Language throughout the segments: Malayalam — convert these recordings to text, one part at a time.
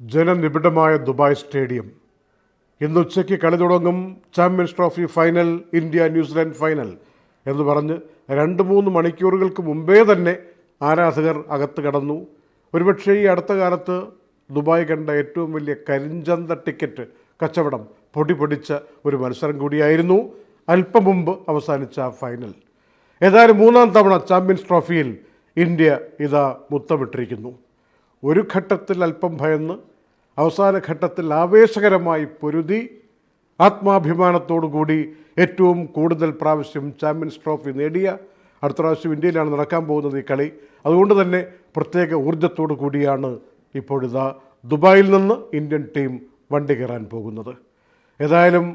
ജനനിബിഡമായ ദുബായ് സ്റ്റേഡിയം. ഇന്ന് ഉച്ചയ്ക്ക് കളി തുടങ്ങും champions trophy final India New Zealand final എന്ന് പറഞ്ഞ് രണ്ട് മൂന്ന് മണിക്കൂറുകൾക്ക് മുമ്പേ തന്നെ ആരാധകർ അകത്ത് കടന്നു. ഒരുപക്ഷെ ഈ അടുത്ത കാലത്ത് ദുബായ് കണ്ട ഏറ്റവും വലിയ കരിഞ്ചന്ത ടിക്കറ്റ് കച്ചവടം പൊടി പൊടിച്ച ഒരു മത്സരം കൂടിയായിരുന്നു അല്പം മുമ്പ് അവസാനിച്ച ഫൈനൽ. ഏതായാലും മൂന്നാം തവണ ചാമ്പ്യൻസ് ട്രോഫിയിൽ ഇന്ത്യ ഇതാ മുത്തമിട്ടിരിക്കുന്നു. ഒരു ഘട്ടത്തിൽ അല്പം ഭയന്ന് അവസാന ഘട്ടത്തിൽ ആവേശകരമായി പൊരുതി ആത്മാഭിമാനത്തോടുകൂടി ഏറ്റവും കൂടുതൽ പ്രാവശ്യം ചാമ്പ്യൻസ് ട്രോഫി നേടിയ അടുത്ത പ്രാവശ്യം ഇന്ത്യയിലാണ് നടക്കാൻ പോകുന്നത് ഈ കളി. അതുകൊണ്ട് തന്നെ പ്രത്യേക ഊർജത്തോടു കൂടിയാണ് ഇപ്പോഴിതാ ദുബായിൽ നിന്ന് ഇന്ത്യൻ ടീം വണ്ടി കയറാൻ പോകുന്നത്. ഏതായാലും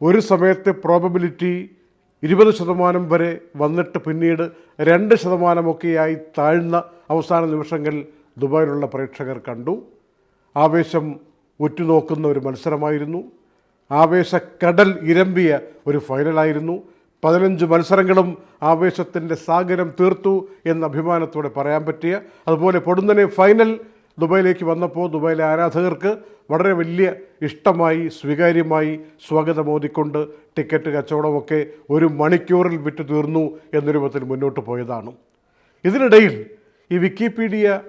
ഒരു സമയത്തെ പ്രോബബിലിറ്റി ഇരുപത് ശതമാനം വരെ വന്നിട്ട് പിന്നീട് രണ്ട് ശതമാനമൊക്കെയായി താഴ്ന്ന അവസാന നിമിഷങ്ങൾ ദുബായിലുള്ള പ്രേക്ഷകർ കണ്ടു. ആവേശം ഉറ്റുനോക്കുന്ന ഒരു മത്സരമായിരുന്നു. ആവേശക്കടൽ ഇരമ്പിയ ഒരു ഫൈനലായിരുന്നു. പതിനഞ്ച് മത്സരങ്ങളും ആവേശത്തിന്റെ സാഗരം തീർത്തു എന്ന അഭിമാനത്തോടെ പറയാൻ പറ്റിയ അതുപോലെ പൊടുന്നനെ ഫൈനൽ ദുബായിലേക്ക് വന്നപ്പോൾ ദുബായിലെ ആരാധകർക്ക് വളരെ വലിയ ഇഷ്ടമായി സ്വീകാര്യമായി സ്വാഗതം ഓതിക്കൊണ്ട് ടിക്കറ്റ് കച്ചവടമൊക്കെ ഒരു മണിക്കൂറിൽ വിറ്റു തീർന്നു എന്ന രൂപത്തിൽ മുന്നോട്ട് പോയതാണ്. ഇതിനിടയിൽ ഈ വിക്കിപീഡിയ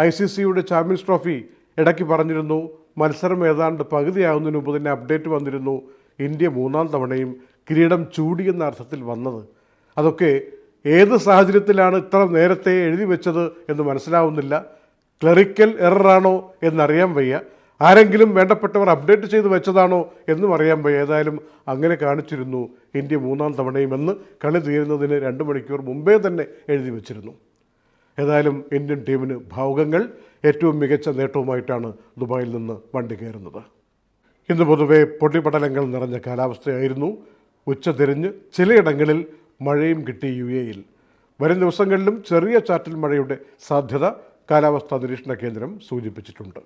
ഐ സി സിയുടെ ചാമ്പ്യൻസ് ട്രോഫി ഇടയ്ക്ക് പറഞ്ഞിരുന്നു. മത്സരം ഏതാണ്ട് പകുതിയാകുന്നതിന് മുമ്പ് തന്നെ അപ്ഡേറ്റ് വന്നിരുന്നു. ഇന്ത്യ മൂന്നാം തവണയും കിരീടം ചൂടി എന്ന അർത്ഥത്തിൽ വന്നത്. അതൊക്കെ ഏത് സാഹചര്യത്തിലാണ് ഇത്ര നേരത്തെ എഴുതി വെച്ചത് എന്ന് മനസ്സിലാവുന്നില്ല. ക്ലറിക്കൽ എററാണോ എന്നറിയാൻ വയ്യ. ആരെങ്കിലും വേണ്ടപ്പെട്ടവർ അപ്ഡേറ്റ് ചെയ്ത് വെച്ചതാണോ എന്നും അറിയാൻ വയ്യ. ഏതായാലും അങ്ങനെ കാണിച്ചിരുന്നു. ഇന്ത്യ മൂന്നാം തവണയും എന്ന് കളി തീരുന്നതിന് രണ്ട് മണിക്കൂർ മുമ്പേ തന്നെ എഴുതി വെച്ചിരുന്നു. ഏതായാലും ഇന്ത്യൻ ടീമിന് ഭാവുകങ്ങൾ ഏറ്റവും മികച്ച നേട്ടവുമായിട്ടാണ് ദുബായിൽ നിന്ന് വണ്ടി കയറുന്നത്. ഇന്ന് പൊതുവെ പൊടിപടലങ്ങൾ നിറഞ്ഞ കാലാവസ്ഥയായിരുന്നു. ഉച്ചതിരിഞ്ഞ് ചിലയിടങ്ങളിൽ മഴയും കിട്ടി യു എയിൽ വരും ദിവസങ്ങളിലും ചെറിയ ചാറ്റൽ മഴയുടെ സാധ്യത കാലാവസ്ഥാ നിരീക്ഷണ കേന്ദ്രം സൂചിപ്പിച്ചിട്ടുണ്ട്.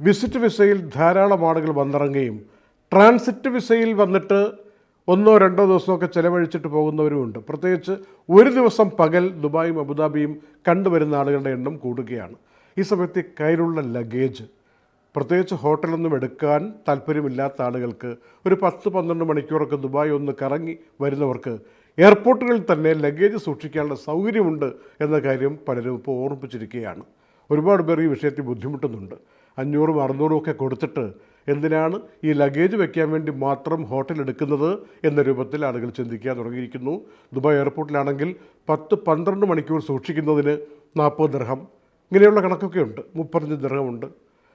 വിസിറ്റ് വിസയിൽ ധാരാളം ആളുകൾ വന്നിറങ്ങുകയും ട്രാൻസിറ്റ് വിസയിൽ വന്നിട്ട് ഒന്നോ രണ്ടോ ദിവസമൊക്കെ ചിലവഴിച്ചിട്ട് പോകുന്നവരുമുണ്ട് പ്രത്യേകിച്ച് ഒരു ദിവസം പകൽ ദുബായും അബുദാബിയും കണ്ടുവരുന്ന ആളുകളുടെ എണ്ണം കൂടുകയാണ്. ഈ സമയത്ത് കയ്യിലുള്ള ലഗേജ് പ്രത്യേകിച്ച് ഹോട്ടലൊന്നും എടുക്കാൻ താല്പര്യമില്ലാത്ത ആളുകൾക്ക് ഒരു പത്ത് പന്ത്രണ്ട് മണിക്കൂറൊക്കെ ദുബായ് ഒന്ന് കറങ്ങി വരുന്നവർക്ക് എയർപോർട്ടുകളിൽ തന്നെ ലഗേജ് സൂക്ഷിക്കാനുള്ള സൗകര്യമുണ്ട് എന്ന കാര്യം പലരും ഇപ്പോൾ ഓർമ്മിപ്പിച്ചിരിക്കുകയാണ്. ഒരുപാട് പേർ ഈ വിഷയത്തിൽ ബുദ്ധിമുട്ടുന്നുണ്ട്. അഞ്ഞൂറും അറുന്നൂറും ഒക്കെ കൊടുത്തിട്ട് എന്തിനാണ് ഈ ലഗേജ് വെക്കാൻ വേണ്ടി മാത്രം ഹോട്ടൽ എടുക്കുന്നത് എന്ന രൂപത്തിൽ ആളുകൾ ചിന്തിക്കാൻ തുടങ്ങിയിരിക്കുന്നു. ദുബായ് എയർപോർട്ടിലാണെങ്കിൽ പത്ത് പന്ത്രണ്ട് മണിക്കൂർ സൂക്ഷിക്കുന്നതിന് നാൽപ്പത് ദർഹം ഇങ്ങനെയുള്ള കണക്കൊക്കെ ഉണ്ട്. മുപ്പത്തഞ്ച് ദർഹമുണ്ട്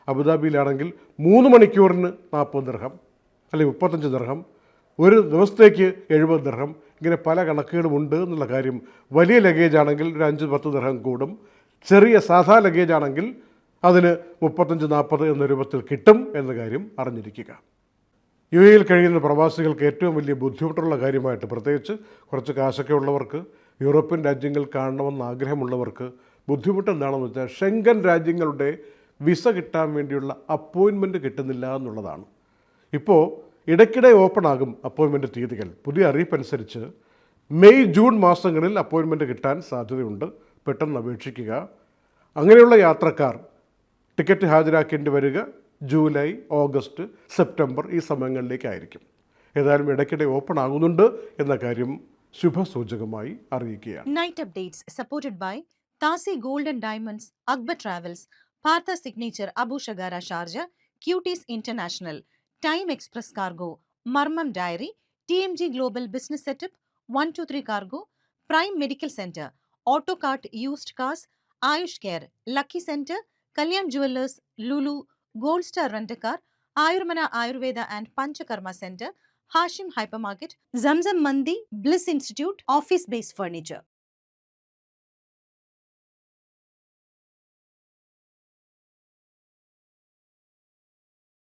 അബുദാബിയിലാണെങ്കിൽ മൂന്ന് മണിക്കൂറിന് നാൽപ്പത് ദർഹം അല്ലെങ്കിൽ മുപ്പത്തഞ്ച് ദർഹം ഒരു ദിവസത്തേക്ക് എഴുപത് ദർഹം ഇങ്ങനെ പല കണക്കുകളും ഉണ്ട് എന്നുള്ള കാര്യം. വലിയ ലഗേജ് ആണെങ്കിൽ ഒരു അഞ്ച് പത്ത് ദർഹം കൂടും. ചെറിയ സാധാ ലഗേജ് ആണെങ്കിൽ അതിന് മുപ്പത്തഞ്ച് നാൽപ്പത് എന്ന രൂപത്തിൽ കിട്ടും എന്ന കാര്യം അറിഞ്ഞിരിക്കുക. യു എയിൽ കഴിയുന്ന പ്രവാസികൾക്ക് ഏറ്റവും വലിയ ബുദ്ധിമുട്ടുള്ള കാര്യമായിട്ട് പ്രത്യേകിച്ച് കുറച്ച് കാശൊക്കെ ഉള്ളവർക്ക് യൂറോപ്യൻ രാജ്യങ്ങൾ കാണണമെന്ന് ആഗ്രഹമുള്ളവർക്ക് ബുദ്ധിമുട്ട് എന്താണെന്ന് വെച്ചാൽ ഷെങ്കൻ രാജ്യങ്ങളുടെ വിസ കിട്ടാൻ വേണ്ടിയുള്ള അപ്പോയിൻമെന്റ് കിട്ടുന്നില്ല എന്നുള്ളതാണ്. ഇപ്പോൾ ഇടയ്ക്കിടെ ഓപ്പൺ ആകും അപ്പോയിൻമെന്റ് തീയതികൾ. പുതിയ അറിയിപ്പനുസരിച്ച് മെയ് ജൂൺ മാസങ്ങളിൽ അപ്പോയിൻമെന്റ് കിട്ടാൻ സാധ്യതയുണ്ട്. പെട്ടെന്ന് അപേക്ഷിക്കുക. അങ്ങനെയുള്ള യാത്രക്കാർ ടിക്കറ്റ് ഹാജരാക്കേണ്ടി വരിക ജൂലൈ ഓഗസ്റ്റ് സെപ്റ്റംബർ ഈ സമയങ്ങളിലേക്കായിരിക്കും. ഏതായാലും ഇടയ്ക്കിടെ ഓപ്പൺ ആകുന്നുണ്ട് എന്ന കാര്യം ശുഭസൂചകമായി അറിയിക്കുക നൈറ്റ് അപ്ഡേറ്റ്സ് സപ്പോർട്ടഡ് ബൈ താസി ഗോൾഡൻ ഡയമണ്ട്സ് അക്ബർ ട്രാവൽസ് പാർത്ത signature Abu Shagara Sharjah cuties international time express cargo മർമ്മം diary T M G global business setup one two three cargo prime medical centre auto cart used cars Ayush care lucky centre Kalyan Jewelers, Lulu, Gold Star Rent-A-Car, Ayurmana Ayurveda and Panchakarma Center, Hashim Hypermarket, Zamzam Mandi, Bliss Institute, Office Based Furniture.